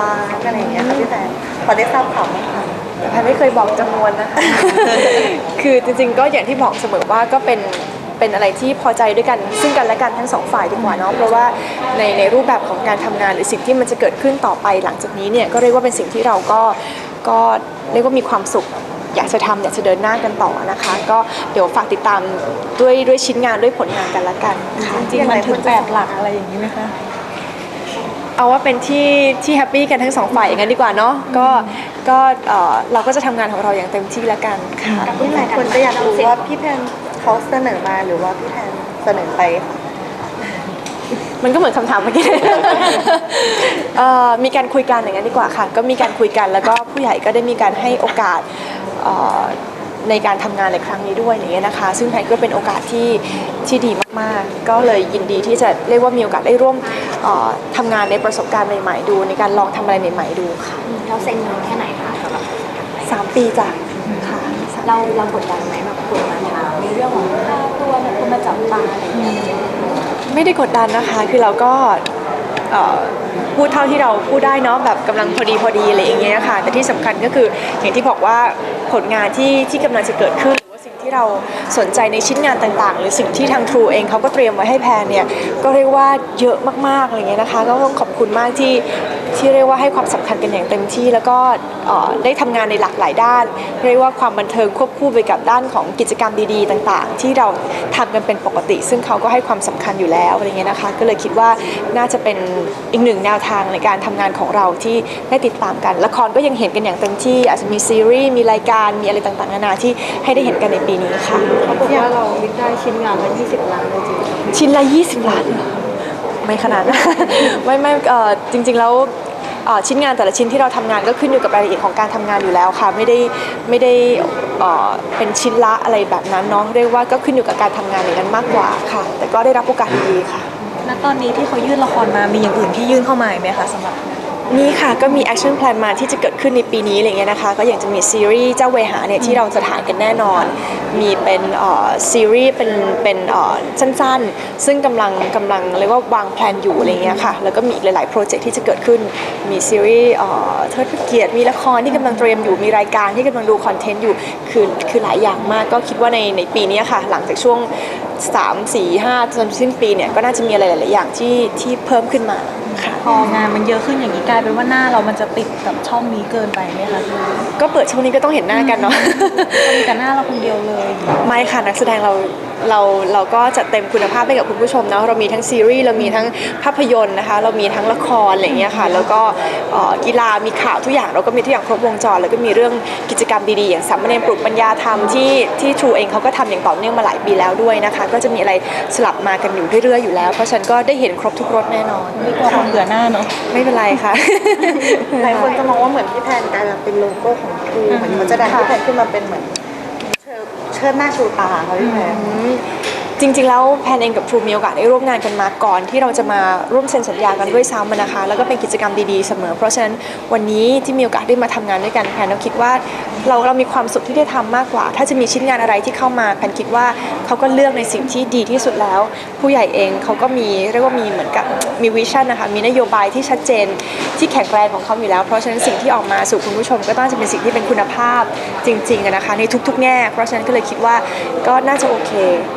ล้านอะไรอย่างเงี้ยค่ะพี่แพนพอได้ทราบข่าวไหมคะ แต่แพนไม่เคยบอกจำนวนนะคะ คือจริงๆก็อย่างที่บอกเสมอว่าก็เป็นเป็นอะไรที่พอใจด้วยกัน ซึ่งกันและกันทั้งสองฝ่ายดีกว่าเนาะเพราะว่าในในรูปแบบของการทำงานหรือสิ่งที่มันจะเกิดขึ้นต่อไปหลังจากนี้เนี่ยก็เรียกว่าเป็นสิ่งที่เราก็ก็เรียกว่ามีความสุข อยากจะทำอยากจะเดินหน้ากันต่อนะคะ ก็เดี๋ยวฝากติดตามด้วยด้วยชิ้นงานด้วยผลงานกันละกันค่ะ จริงๆมันถึงแปดหลักอะไรอย่างนี้ไหมคะ เอาว่าเป็นที่ที่แฮปปี้กันทั้งสองฝ่ายอย่างนั้นดีกว่าเนาะก็ก็เอ่อเราก็จะทำงานของเราอย่างเต็มที่แล้วกันค่ะหลายคนจะอยากรู้ว่าพี่แพนเขาเสนอมาหรือว่าพี่แพนเสนอไปค่ะมันก็เหมือนคำถามเมื่อกี้ เอ่อมีการคุยกันอย่างนั้นดีกว่าค่ะ ก็มีการคุยกันแล้วก็ผู้ใหญ่ก็ได้มีการให้โอกาสเอ่อ ในการทำงานในครั้งนี้ด้วยอย่างเงี้ยนะคะ ซึ่งแพนก็เป็นโอกาสที่ที่ดีมากๆ ก็เลยยินดีที่จะเรียกว่ามีโอกาสได้ร่วมเอ่อทำงานในประสบการณ์ใหม่ ๆ ดู ในการลองทำอะไรใหม่ ๆ ดูค่ะเราเซ็นนานแค่ไหนคะสำหรับสามปีจ้ะค่ะเราเรากดดันไหมแบบคนมาถามในเรื่องของค่าตัวมันคนมาจับตาอะไรอย่างเงี้ยไม่ได้กดดันนะคะคือเราก็เอ่อพูดเท่าที่เราพูดได้เนาะแบบกำลังพอดีพอดีอะไรอย่างเงี้ยค่ะ แต่ที่สำคัญก็คืออย่างที่บอกว่า ผลงานที่ที่กำลังจะเกิดขึ้น หรือว่าสิ่งที่เราสนใจในชิ้นงานต่างๆ หรือสิ่งที่ทาง True เองเขาก็เตรียมไว้ให้แพนเนี่ยก็เรียกว่าเยอะมากๆอะไรเงี้ยนะคะ ก็ต้องขอบคุณมากที่ ที่เรียกว่าให้ความสำคัญกันอย่างเต็มที่ แล้วก็เอ่อได้ทำงานในหลากหลายด้าน เรียกว่าความบันเทิงควบคู่ไปกับด้านของกิจกรรมดีๆ ต่างๆ ที่เราทำกันเป็นปกติ ซึ่งเขาก็ให้ความสำคัญอยู่แล้วอะไรเงี้ยนะคะ ก็เลยคิดว่าน่าจะเป็นอีกหนึ่งแนวทางในการทำงานของเราที่ได้ติดตามกันละครก็ยังเห็นกันอย่างเต็มที่ อาจจะมีซีรีส์มีรายการมีอะไรต่างๆนานาที่ให้ได้เห็นกันในปีนี้ค่ะเขาบอกว่าเราได้ชิ้นงานละ20ล้านเลยจริงชิ้นละ 20 ล้านเหรอ ไม่ขนาดนั้นไม่ไม่เออจริง ๆ แล้วชิ้นงานแต่ละชิ้นที่เราทำงานก็ขึ้นอยู่กับรายละเอียดของการทำงานอยู่แล้วค่ะ ไม่ได้ไม่ได้เป็นชิ้นละอะไรแบบนั้นน้องเรียกว่าก็ขึ้นอยู่กับการทำงานอย่างนั้นมากกว่าค่ะ แต่ก็ได้รับโอกาสดีค่ะณตอนนี้ที่เขายื่นละครมามีอย่างอื่นที่ยื่นเข้ามาไหมคะสำหรับ นี่ค่ะก็มีแอคชั่นแพลนมาที่จะเกิดขึ้นในปีนี้อะไรเงี้ยนะคะก็อย่างจะมีซีรีส์เจ้าเวหาเนี่ยที่เราจะถ่ายกันแน่นอน มีเป็นเอ่อซีรีส์เป็นเป็นเอ่อสั้นๆ ซึ่งกำลังกำลังเรียกว่าวางแพลนอยู่อะไรเงี้ยค่ะแล้วก็มีอีกหลายๆโปรเจกต์ที่จะเกิดขึ้นมีซีรีส์เอ่อเทิดพระเกียรติมีละครที่กำลังเตรียมอยู่มีรายการที่กำลังดูคอนเทนต์อยู่คือคือหลายอย่างมากก็คิดว่าในในปีนี้ค่ะ หลังจากช่วง 3 4 5จนสิ้นปีเนี่ยก็น่าจะมีอะไรหลาย ๆ อย่างที่ที่เพิ่มขึ้นมา ค่ะ พองานมันเยอะขึ้นอย่างนี้กลายเป็นว่าหน้าเรามันจะติดกับช่องนี้เกินไปไหมคะก็เปิดช่วงนี้ก็ต้องเห็นหน้ากันเนาะก็มีแต่หน้าเราคนเดียวเลย ไม่ค่ะนักแสดงเรา เราเราก็จัดเต็มคุณภาพให้กับคุณผู้ชมนะเรามีทั้งซีรีส์เรามีทั้งภาพยนตร์นะคะ เรามีทั้งละครอะไรอย่างเงี้ยค่ะ แล้วก็เอ่อกีฬามีข่าวทุกอย่างเราก็มีทุกอย่างครบวงจร แล้วก็มีเรื่องกิจกรรมดีๆ อย่างสามเณรปลุกปัญญาธรรมที่ที่ทรูเองเขาก็ทำอย่างต่อเนื่องมาหลายปีแล้วด้วยนะคะ ก็จะมีอะไรสลับมากันอยู่เรื่อยๆอยู่แล้ว เพราะฉะนันก็ได้เห็นครบทุกรสแน่นอนไม่กลัวคนเบื่อหน้าเนาะไม่เป็นไรค่ะหลายคนจะมองว่าเหมือนพี่แพนกลายมาเป็นโลโก้ของครูเหมือนเขาจะดันพี่แพนขึ้นมาเป็นเหมือนเชิด เชิดหน้าชูตาเขาพี่แพน จริง ๆ แล้วแพนเองกับทรูมีโอกาสได้ร่วมงานกันมาก่อน ที่เราจะมาร่วมเซ็นสัญญากันด้วยซ้ำนะคะ แล้วก็เป็นกิจกรรมดีๆเสมอ เพราะฉะนั้นวันนี้ที่มีโอกาสได้มาทำงานด้วยกันแพนก็คิดว่าเราเรามีความสุขที่ได้ทำมากกว่า ถ้าจะมีชิ้นงานอะไรที่เข้ามาแพนคิดว่าเขาก็เลือกในสิ่งที่ดีที่สุดแล้ว ผู้ใหญ่เองเขาก็มีเรียกว่ามีเหมือนกับมีวิชั่นนะคะมีนโยบายที่ชัดเจนที่แข็งแรงของเขาอยู่แล้ว เพราะฉะนั้นสิ่งที่ออกมาสู่คุณผู้ชม ก็ต้องจะเป็นสิ่งที่เป็นคุณภาพจริงๆนะคะในทุกๆ แง่ เพราะฉะนั้นก็เลยคิดว่าก็น่าจะโอเค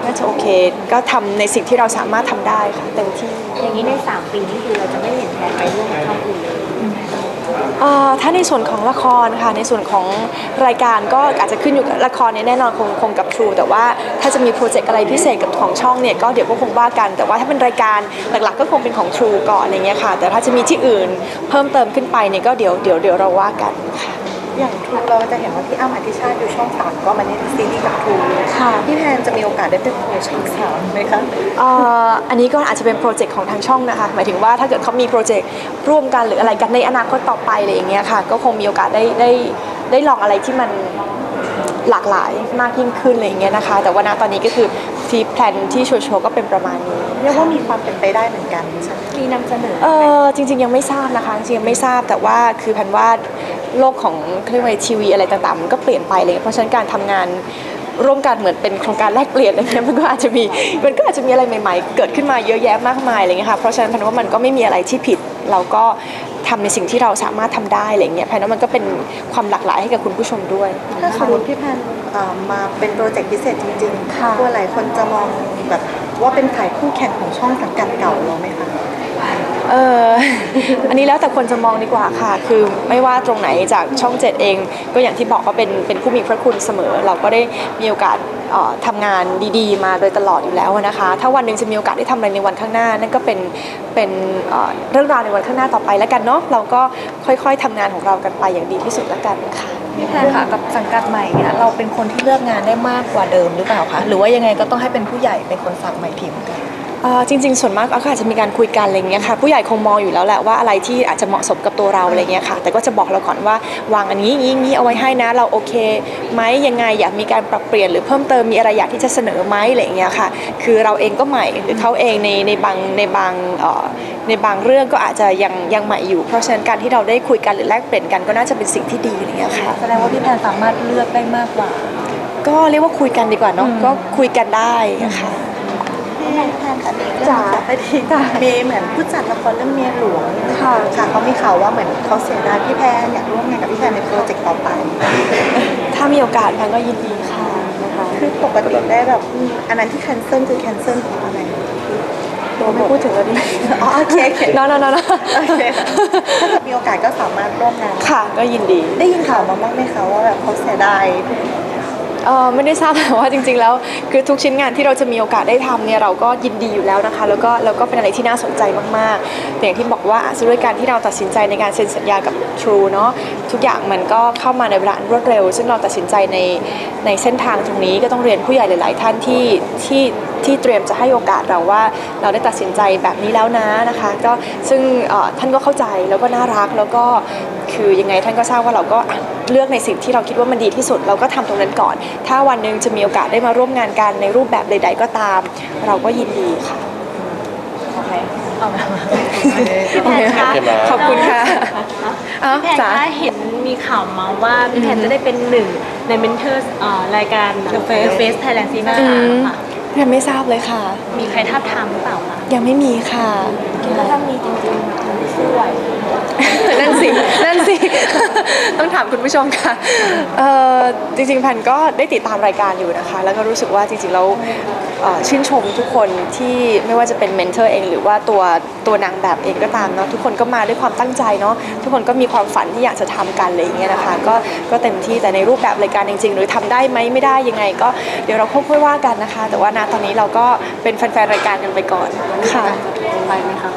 น่าจะโอเคก็ทำในสิ่งที่เราสามารถทำได้ค่ะเต็มที่ อย่างนี้ใน 3 ปีนี่คือเราจะไม่เห็นแพนไปร่วมกับช่องอื่นเลยเอ่อถ้าในส่วนของละครค่ะ ในส่วนของรายการก็อาจจะขึ้นอยู่กับละครเนี่ยแน่นอนคงคงกับ True แต่ว่าถ้าจะมีโปรเจกต์อะไรพิเศษกับของช่องเนี่ยก็เดี๋ยวก็คงว่ากัน แต่ว่าถ้าเป็นรายการหลักๆ ก็คงเป็นของ True ก่อนอะไรเงี้ยค่ะ แต่ถ้าจะมีที่อื่นเพิ่มเติมขึ้นไปเนี่ยก็เดี๋ยวเดี๋ยวเดี๋ยวเราว่ากันค่ะ อย่างทรูเราจะเห็นว่าพี่อ้ำอธิชาติอยู่ช่องสามก็มาเล่นซีรีส์กับทรูค่ะพี่แพนจะมีโอกาสได้ไปโผล่ช่องสามไหมคะเอ่ออันนี้ก็อาจจะเป็นโปรเจกต์ของทางช่องนะคะหมายถึงว่าถ้าเกิดเขามีโปรเจกต์ร่วมกันหรืออะไรกันในอนาคตต่อไปอะไรอย่างเงี้ยค่ะ ก็คงมีโอกาสได้ได้ได้ลองอะไรที่มันหลากหลายมากยิ่งขึ้นอะไรอย่างเงี้ยนะคะ แต่ว่าณตอนนี้ก็คือที่แพลนที่โชว์โชว์ก็เป็นประมาณนี้เรียกว่ามีความเป็นไปได้เหมือนกันใช่ไหมมีนำเสนอเออจริง ๆ ยังไม่ทราบนะคะจริงๆยังไม่ทราบแต่ว่าคือแพนว่า โลกของเครื่องมือทีวีอะไรต่างๆ มันก็เปลี่ยนไปเลยเพราะฉะนั้นการทำงานร่วมกันเหมือนเป็นโครงการแลกเปลี่ยนอะไรเงี้ยมันก็อาจจะมีมันก็อาจจะมีอะไรใหม่ ๆ เกิดขึ้นมาเยอะแยะมากมายอะไรเงี้ยค่ะเพราะฉะนั้นแพนว่ามันก็ไม่มีอะไรที่ผิด เราก็ทำในสิ่งที่เราสามารถทำได้อะไรเงี้ยแพนว่ามันก็เป็นความหลากหลายให้กับคุณผู้ชมด้วยถ้าสมมติพี่แพนเอ่อมาเป็นโปรเจกต์พิเศษจริงค่ะๆตัวหลายคนจะมองแบบว่าเป็นขายคู่แข่งของช่องสังกัดเก่าเราไหมคะ เอออันนี้แล้วแต่คนจะมองดีกว่าค่ะ คือไม่ว่าตรงไหนจากช่องเจ็ดเอง ก็อย่างที่บอกว่าเป็นเป็นผู้มีพระคุณเสมอ เราก็ได้มีโอกาสออทำงานดีๆ มาโดยตลอดอยู่แล้วนะคะ ถ้าวันหนึ่งจะมีโอกาสได้ทำอะไรในวันข้างหน้า นั่นก็เป็นเป็นเออเรื่องราวในวันข้างหน้าต่อไปแล้วกันเนาะเราก็ค่อยๆทำงานของเรากันไปอย่างดีที่สุดแล้วกันค่ะพี่แพนค่ะกับสังกัดใหม่เนี่ยเราเป็นคนที่เลือกงานได้มากกว่าเดิมหรือเปล่าคะหรือว่ายังไงก็ต้องให้เป็นผู้ใหญ่เป็นคนสั่งใหม่พิมกัน จริงๆ ส่วนมากก็อาจจะมีการคุยกันอะไรเงี้ยค่ะผู้ใหญ่คงมองอยู่แล้วแหละว่าอะไรที่อาจจะเหมาะสมกับตัวเราอะไรเงี้ยค่ะ แต่ก็จะบอกเราก่อนว่าวางอันนี้อย่างนี้อย่างนี้เอาไว้ให้นะ เราโอเคไหมยังไงอยากมีการปรับเปลี่ยนหรือเพิ่มเติมมีอะไรอยากที่จะเสนอไหมอะไรเงี้ยค่ะ คือเราเองก็ใหม่หรือเขาเองในในบางในบางเอ่อในบางเรื่องก็อาจจะยังยังใหม่อยู่ เพราะฉะนั้นการที่เราได้คุยกันหรือแลกเปลี่ยนกันก็น่าจะเป็นสิ่งที่ดีอะไรเงี้ยค่ะแสดงว่าพี่แพนสามารถเลือกได้มากกว่า ก็เรียกว่าคุยกันดีกว่าเนาะก็คุยกันได้ค่ะพี่แพนอันนี้ก็ จ๋าพอดีเมย์เหมือนผู้จัดละครเรื่องเมียหลวงค่ะค่ะเขามีข่าวว่าเหมือนเขาเสียดายพี่แพนอยากร่วมงานกับพี่แพนในโปรเจกต์ต่อไป ถ้ามีโอกาสแพนก็ยินดีค่ะนะคะคือปกติได้แบบอันนั้นที่แคนเซิลคือแคนเซิลเพราะอะไรตัวไม่พูดถึงแล้วดิอ๋อโอเคโอเคนอนนอนนนโอเคถ้ามีโอกาสก็สามารถร่วมงานค่ะก็ยินดี ได้ยินข่าวมาบ้างไหมคะว่าแบบเขาเสียดาย เออไม่ได้ทราบแต่ว่าจริง ๆ แล้วคือทุกชิ้นงานที่เราจะมีโอกาสได้ทำเนี่ยเราก็ยินดีอยู่แล้วนะคะ แล้วก็แล้วก็เป็นอะไรที่น่าสนใจมากๆแต่อย่างที่บอกว่าด้วยการที่เราตัดสินใจในการเซ็นสัญญากับ True เนาะทุกอย่างมันก็เข้ามาในเวลาอันรวดเร็ว ซึ่งเราตัดสินใจในในเส้นทางตรงนี้ก็ต้องเรียนผู้ใหญ่หลาย ๆ ท่านที่ที่ที่เตรียมจะให้โอกาสเราว่าเราได้ตัดสินใจแบบนี้แล้วนะนะคะ ก็ซึ่งท่านก็เข้าใจแล้วก็น่ารักแล้วก็ คือยังไงท่านก็ทราบว่าเราก็อะเลือกในสิ่งที่เราคิดว่ามันดีที่สุด เราก็ทำตรงนั้นก่อน ถ้าวันหนึ่งจะมีโอกาสได้มาร่วมงานกันในรูปแบบใด ๆ ก็ตาม เราก็ยินดีค่ะโอเคเอามาโอเคค่ะขอบคุณค่ะอ้าวพี่แพนจ๋าคะเห็นมีข่าวมาว่าพี่แพนจะได้เป็นหนึ่งในเมนเทอร์รายการ The Face The Face Thailand ซีซั่นอืสามมค่ะยังไม่ทราบเลยค่ะ มีใครท้าบทามหรือเปล่าคะยังไม่มีค่ะแล้วถ้ามีจริงๆช่วยนั่นสินั่นสิต้อง ถามคุณผู้ชมค่ะเอ่อจริงๆแพนก็ได้ติดตามรายการอยู่นะคะ แล้วก็รู้สึกว่าจริงๆแล้วเอ่อชื่นชมทุกคนที่ไม่ว่าจะเป็นเมนเทอร์เองหรือว่าตัวตัวนางแบบเองก็ตามเนาะทุกคนก็มาด้วยความตั้งใจเนาะทุกคนก็มีความฝันที่อยากจะทำกันอะไรอย่างเงี้ยนะคะก็ก็เต็มที่แต่ในรูปแบบรายการจริง ๆ หรือทำได้ไหมไม่ได้ยังไง ก็เดี๋ยวเราค่อยๆว่ากันนะคะ แต่ว่าณตอนนี้เราก็เป็นแฟนๆรายการกันไปก่อนค่ะไปไหมคะ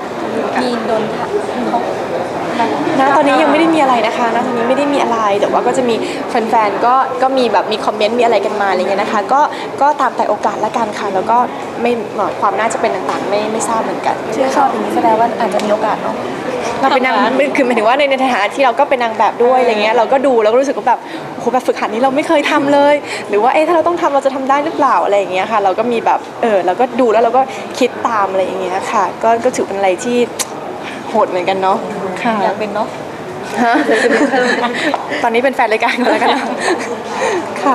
มีโดนถามเขา ณตอนนี้ยังไม่ได้มีอะไรนะคะณตอนนี้ไม่ได้มีอะไร แต่ว่าก็จะมีแฟนๆ ก็ก็มีแบบมีคอมเมนต์มีอะไรกันมาอะไรเงี้ยนะคะ ก็ก็ตามแต่โอกาสละกันค่ะ แล้วก็ไม่ความน่าจะเป็นต่างๆ ไม่ไม่ทราบเหมือนกันชื่นชอบอย่างนี้แสดงว่าอาจจะมีโอกาสเนาะเราเป็นนางคือหมายถึงว่าในในฐานะที่เราก็เป็นนางแบบด้วยอะไรเงี้ยเราก็ดูแล้วก็รู้สึกว่าแบบโอ้โหแบบฝึกหัดนี้เราไม่เคยทำเลย หรือว่าเอ๊ะถ้าเราต้องทำเราจะทำได้หรือเปล่าอะไรอย่างเงี้ยค่ะ เราก็มีแบบเออเราก็ดูแล้วเราก็คิดตามอะไรอย่างเงี้ยค่ะ ก็ก็ถือเป็นอะไรที่โห ดเหมือนกันเนาะค่ะอยากเป็นเนาะฮะตอนนี้เป็นแฟนรายการก่อนแล้วกันนะค่ะ